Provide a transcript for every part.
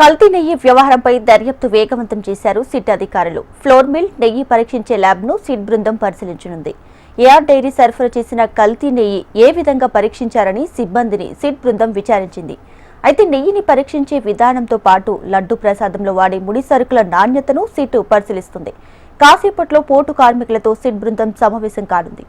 కల్తీ నెయ్యి వ్యవహారంపై దర్యాప్తు వేగవంతం చేశారు సిట్ అధికారులు. ఫ్లోర్ మిల్ నెయ్యి పరీక్షించే ల్యాబ్ను సిట్ బృందం పరిశీలించనుంది. ఏఆర్ డైరీ సరఫరా చేసిన కల్తీ నెయ్యి ఏ విధంగా పరీక్షించారని సిబ్బందిని సిట్ బృందం విచారించింది. అయితే నెయ్యిని పరీక్షించే విధానంతో పాటు లడ్డు ప్రసాదంలో వాడే ముడి సరుకుల నాణ్యతను సిట్ పరిశీలిస్తుంది. కాసేపట్లో పోటు కార్మికులతో సిట్ బృందం సమావేశం కానుంది.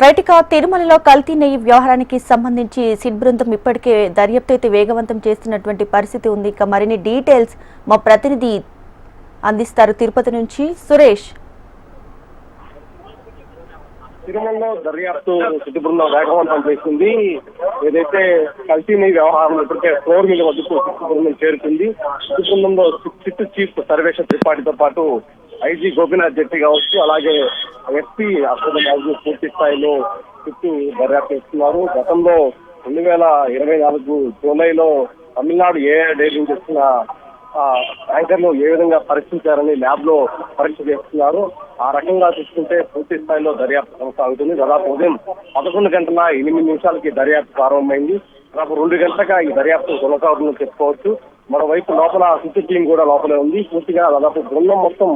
రైట్గా తిరుమలలో కల్తీ నెయ్యి వ్యవహారానికి సంబంధించి సిట్ బృందం ఇప్పటికే దర్యాప్తు అయితే వేగవంతం చేస్తున్నటువంటి పరిస్థితి ఉంది. ఇక మరిన్ని డీటెయిల్స్ మా ప్రతినిధి అందిస్తారు. తిరుపతి నుంచి సురేష్. తిరుమలలో దర్యాప్తు సిటీ బృందం వేగవంతం చేసింది. ఏదైతే కల్తీ నెయ్యి వ్యవహారం ఇప్పటికే ఫ్లోర్ మీద వద్దకు సిటీ బృందం చేరుకుంది. సిటీ బృందంలో సిట్ చీఫ్ సర్వేశ్వర్ త్రిపాఠితో పాటు ఐజీ గోపీనాథ్ జెట్టి కావచ్చు అలాగే ఎస్పీ అసలు బాబు పూర్తి స్థాయిలో చుట్టూ దర్యాప్తు చేస్తున్నారు. గతంలో రెండు వేల ఇరవై నాలుగు జూలైలో తమిళనాడు ఏ డైరీ నుంచి వచ్చిన ఆ ట్యాంకర్లు ఏ విధంగా పరీక్షించారని ల్యాబ్లో పరీక్ష చేస్తున్నారు. ఆ రకంగా చూసుకుంటే పూర్తి స్థాయిలో దర్యాప్తు కొనసాగుతుంది. దాదాపు ఉదయం పదకొండు గంటల ఎనిమిది నిమిషాలకి దర్యాప్తు ప్రారంభమైంది. దాదాపు రెండు గంటలుగా ఈ దర్యాప్తు కొనసాగుతుందని చెప్పుకోవచ్చు. మరోవైపు లోపల సిటీ టీం కూడా లోపలే ఉంది. పూర్తిగా దాదాపు బృందం మొత్తం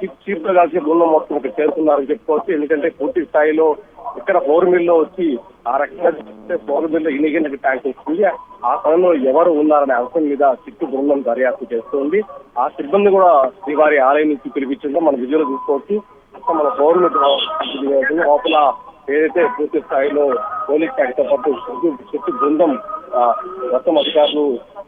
చీఫ్ చీఫ్గా కలిసి బృందం మొత్తం ఇక్కడ చేరుకున్నారని చెప్పుకోవచ్చు. ఎందుకంటే పూర్తి స్థాయిలో ఇక్కడ ఫోర్ మిల్లో వచ్చి ఆ రకంగా ఫోర్ మిల్లో ఇనిగిన ట్యాంక్ వస్తుంది. ఆ సమయంలో ఎవరు ఉన్నారనే అంశం మీద చిట్టు బృందం దర్యాప్తు చేస్తుంది. ఆ సిబ్బంది కూడా శ్రీవారి ఆలయం నుంచి పిలిపించిందో మన విజువల్ చూసుకోవచ్చు. మొత్తం మన గవర్నమెంట్ మిల్ లోపల ఏదైతే పూర్తి స్థాయిలో పోలీస్ శాఖతో పాటు చుట్టూ బృందం మొత్తం అధికారులు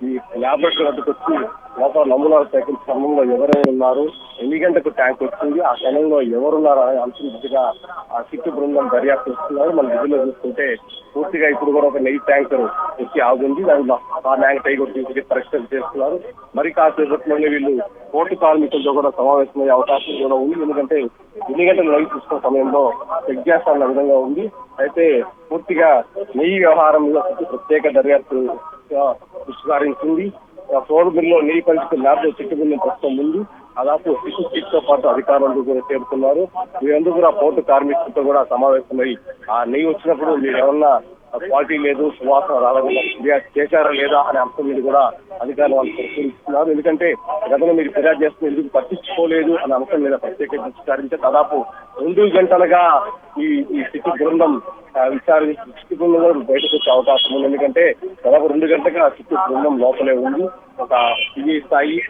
ఈ ల్యాబొరేటరీ వద్దకు వచ్చి లోపల నమూనాలు సేకరించిన క్రమంలో ఎవరైనా ఉన్నారు ఎన్ని గంటకు ట్యాంక్ వచ్చింది ఆ సమయంలో ఎవరున్నారు అనే అంశం దిశగా ఆ చిట్టు బృందం దర్యాప్తు చేస్తున్నారు. మన విధుల్లో చూసుకుంటే పూర్తిగా ఇప్పుడు కూడా ఒక నెయ్యి ట్యాంకర్ వచ్చి ఆగుంది. దాంట్లో ఆ ట్యాంక్ టై కొట్టి పరీక్షలు చేస్తున్నారు. మరి కాసేపట్లోనే వీళ్ళు కోర్టు కార్మికులతో కూడా సమావేశమయ్యే అవకాశం కూడా ఉంది. ఎందుకంటే ఎన్ని గంటలు నెయ్యి తీసుకున్న సమయంలో చెక్ చేస్తాన్న విధంగా ఉంది. అయితే పూర్తిగా నెయ్యి వ్యవహారంలో ప్రత్యేక దర్యాప్తు ఆ, దృష్టి సారించింది లో నెయ్యి పరిస్థితి ల్యాబ్లో చెట్టు ప్రస్తుతం ఉంది. దాదాపు శిశు తో పాటు అధికారులు కూడా చేరుతున్నారు. వీరందరూ కూడా పోర్టు కార్మికులతో కూడా సమావేశమై ఆ నెయ్యి వచ్చినప్పుడు మీరు ఏమన్నా క్వాలిటీ లేదు సువాసన రాలేదన్న ఫిర్యాదు చేశారా లేదా అనే అంశం మీద కూడా అధికారులు వాళ్ళు పరిశీలిస్తున్నారు. ఎందుకంటే గతంలో మీరు ఫిర్యాదు చేస్తున్న ఎందుకు పట్టించుకోలేదు అనే అంశం మీద ప్రత్యేక దృష్టి సారించే దాదాపు రెండు గంటలుగా ఈ ఈ శిశు బృందం విచారణ దృష్టి బృందం బయటకు వచ్చే అవకాశం ఉంది. ఎందుకంటే దాదాపు రెండు గంటలుగా చుట్టూ బృందం లోపలే ఉంది. ఒక సిఐ స్థాయి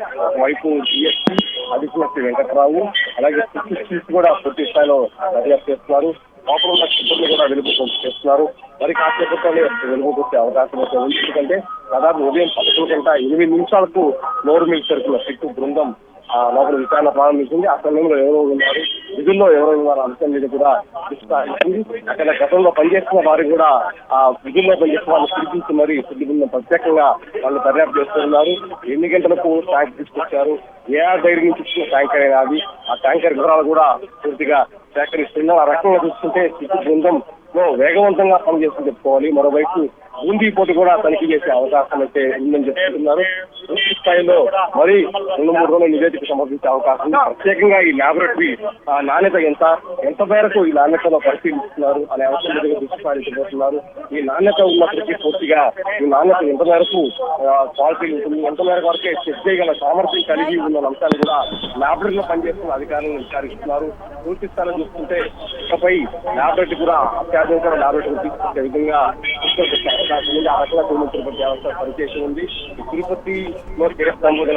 వైపు డిఎస్పీ అధికారి వెంకట్రావు అలాగే స్థితి చీఫ్ కూడా పూర్తి స్థాయిలో దర్యాప్తు చేస్తున్నారు. లోపల ఉన్న సిబ్బంది కూడా వెలుగు చేస్తున్నారు. మరి కాసేపట్లోనే వెలుగుకొచ్చే అవకాశం అయితే ఉంది. ఎందుకంటే దాదాపు ఉదయం పదకొండు గంట ఎనిమిది నిమిషాలకు నోరు మిల్ చేరుకున్న సిట్టు బృందం లోపల విచారణ ప్రారంభించింది. ఆ సమయంలో ఎవరో ఉన్నారు. విధుల్లో ఎవరో ఉన్నారు. అంశం మీద కూడా దృష్టి అక్కడ గతంలో పనిచేస్తున్న వారు కూడా ఆ విధుల్లో పనిచేస్తున్న వాళ్ళు పిలిపించి మరి సిద్ధి బృందం ప్రత్యేకంగా వాళ్ళు దర్యాప్తు చేస్తున్నారు. ఎన్ని గంటలకు ట్యాంక్ తీసుకొచ్చారు? ఏఆర్ డైరీ నుంచి ఇచ్చిన ట్యాంకర్ అయినా అది? ఆ ట్యాంకర్ వివరాలు కూడా పూర్తిగా సేకరిస్తున్నారు. ఆ రకంగా చూస్తుంటే సిద్ధి బృందం లో వేగవంతంగా పనిచేస్తుందని చెప్పుకోవాలి. మరోవైపు బూందీ పోటీ కూడా తనిఖీ చేసే అవకాశం అయితే ఉందని చెప్తున్నారు. పూర్తి స్థాయిలో మరి రెండు మూడు రోజులు నివేదిక సమర్పించే అవకాశం ప్రత్యేకంగా ఈ ల్యాబొరేటరీ ఆ, నాణ్యత ఎంత ఎంత మేరకు ఈ నాణ్యతలో పరిశీలిస్తున్నారు అనే అంశం మీద దృష్టి సారించబోతున్నారు. ఈ నాణ్యత ఉన్నప్పటికీ పూర్తిగా ఈ నాణ్యత ఎంత మేరకు క్వాలిటీ ఉంటుంది ఎంత మేరకు వరకే చెక్ చేయగల సామర్థ్యం కలిగి ఉన్న అంశాలు కూడా ల్యాబొరేటరీలో పనిచేస్తున్న అధికారులను విచారిస్తున్నారు. పూర్తి స్థాయిలో చూసుకుంటే ఇకపై ల్యాబొరేటరీ కూడా అత్యాధునిక ల్యాబొరేటరీ తీసుకొచ్చే విధంగా ఆ రకంగా తిరుమల తిరుపతి వ్యవస్థ పనిచేసి ఉంది తిరుపతి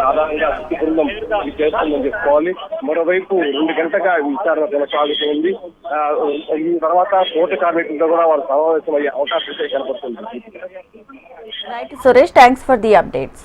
ఆధారంగా సిద్ధి బృందం ఇది చేస్తుందని చెప్పుకోవాలి మరోవైపు రెండు గంటగా విచారణ కొనసాగుతుంది ఈ తర్వాత కోర్టు కార్మికులతో కూడా వాళ్ళు సమావేశం అయ్యే అవకాశం కనపడుతుంది. Suresh thanks for the updates